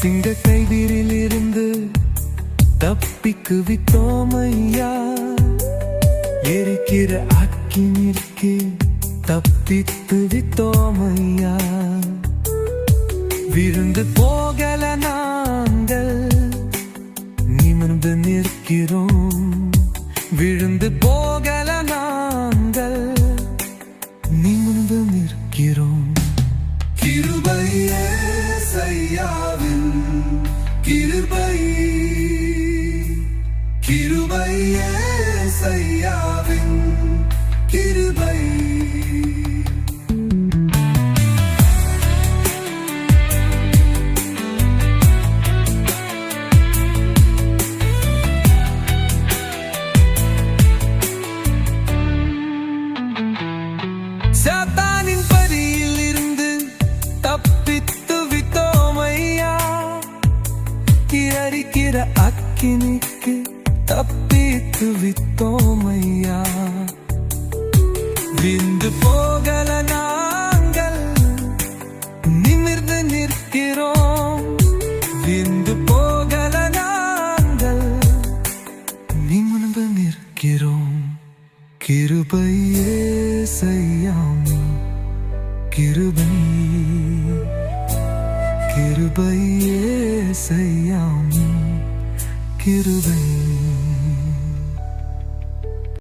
சிங்க கைதிரில் இருந்து தப்பிக்கு வித்தோமையா எரிக்கிற அக்கி நிற்கு தப்பித்து வித்தோமையா விருந்து போகல நாங்கள் நிமிர்ந்து நிற்கிறோம். விழுந்து போகல நாங்கள் நிமிர்ந்து நிற்கிறோம். கிருபையே செய்யா கிருபை கிருபையே செய்யாவின் அக்கினிக்கு தப்பித்து விட்டோமையா விந்து போகல நாங்கள் நிமிர்ந்து நிற்கிறோம். விந்து போகல நாங்கள் நிமிர்ந்து நிற்கிறோம். கிருபையே செய்யாமி கிருபை கிருபையே செய்யாமி கிருபை